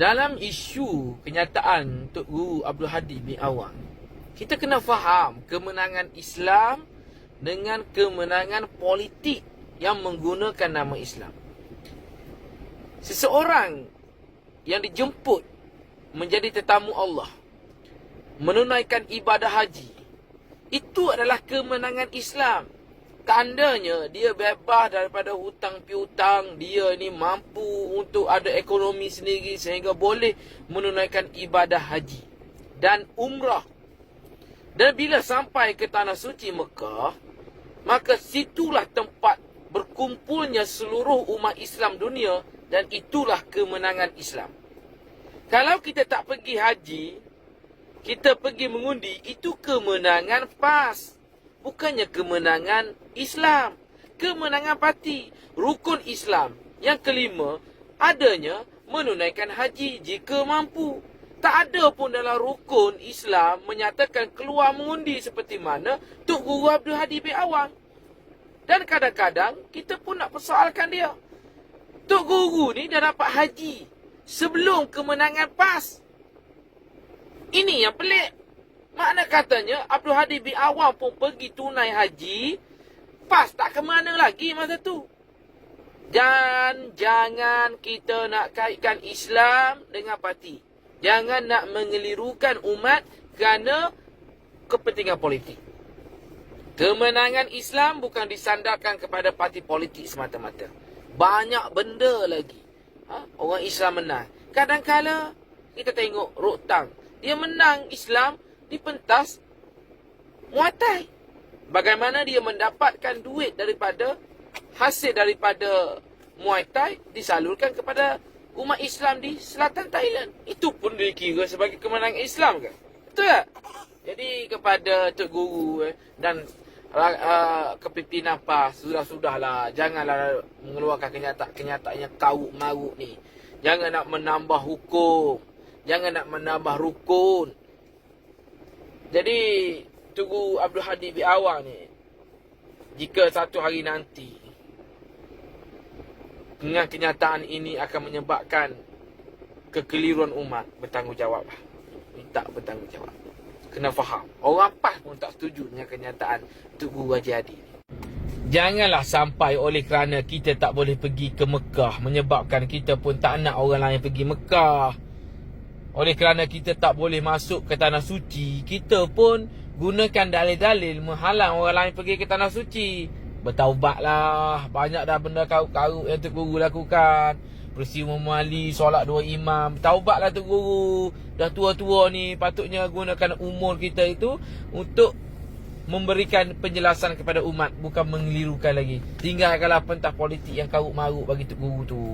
dalam isu kenyataan Tok Guru Abdul Hadi bin Awang, kita kena faham kemenangan Islam dengan kemenangan politik yang menggunakan nama Islam. Seseorang yang dijemput menjadi tetamu Allah menunaikan ibadah haji itu adalah kemenangan Islam. Tandanya dia bebas daripada hutang piutang, dia ni mampu untuk ada ekonomi sendiri sehingga boleh menunaikan ibadah haji dan umrah. Dan bila sampai ke tanah suci Mekah, maka situlah tempat berkumpulnya seluruh umat Islam dunia dan itulah kemenangan Islam. Kalau kita tak pergi haji, kita pergi mengundi, itu kemenangan PAS. Bukannya kemenangan Islam. Kemenangan parti. Rukun Islam. Yang kelima, adanya menunaikan haji jika mampu. Tak ada pun dalam rukun Islam menyatakan keluar mengundi seperti mana Tok Guru Abdul Hadi bin Awang. Dan kadang-kadang kita pun nak persoalkan dia. Tok Guru ni dah dapat haji sebelum kemenangan PAS. Ini yang pelik. Makna katanya Abdul Hadi bin Awang pun pergi tunai haji. PAS tak ke mana lagi masa tu. Dan jangan kita nak kaitkan Islam dengan parti. Jangan nak mengelirukan umat kerana kepentingan politik. Kemenangan Islam bukan disandarkan kepada parti politik semata-mata. Banyak benda lagi. Ha? Orang Islam menang. Kadang-kala kita tengok Roktang. Dia menang Islam di pentas Muay. Bagaimana dia mendapatkan duit daripada hasil daripada Muay Thai disalurkan kepada umat Islam di selatan Thailand. Itu pun dikira sebagai kemenangan Islam ke? Betul tak? Jadi kepada Tok Guru eh, dan uh, kepimpinan PAS sudah-sudahlah janganlah mengeluarkan kenyataan-kenyataan yang kauk maruk ni. Jangan nak menambah hukum. Jangan nak menambah rukun. Jadi Tugu Abdul Hadi bin Awang ni. Jika satu hari nanti dengan kenyataan ini akan menyebabkan kekeliruan umat bertanggungjawab. Minta bertanggungjawab. Kena faham. Orang PAS pun tak setuju dengan kenyataan Tugu Haji Hadi ni. Janganlah sampai oleh kerana kita tak boleh pergi ke Mekah menyebabkan kita pun tak nak orang lain pergi Mekah. Oleh kerana kita tak boleh masuk ke tanah suci, kita pun gunakan dalil-dalil menghalang orang lain pergi ke tanah suci. Bertaubatlah. Banyak dah benda karut-karut yang Tok Guru lakukan. Peristiwa mali, solat dua imam. Taubatlah Tok Guru. Dah tua-tua ni patutnya gunakan umur kita itu untuk memberikan penjelasan kepada umat bukan mengelirukan lagi. Tinggalkanlah pentas politik yang karut marut bagi Tok Guru tu.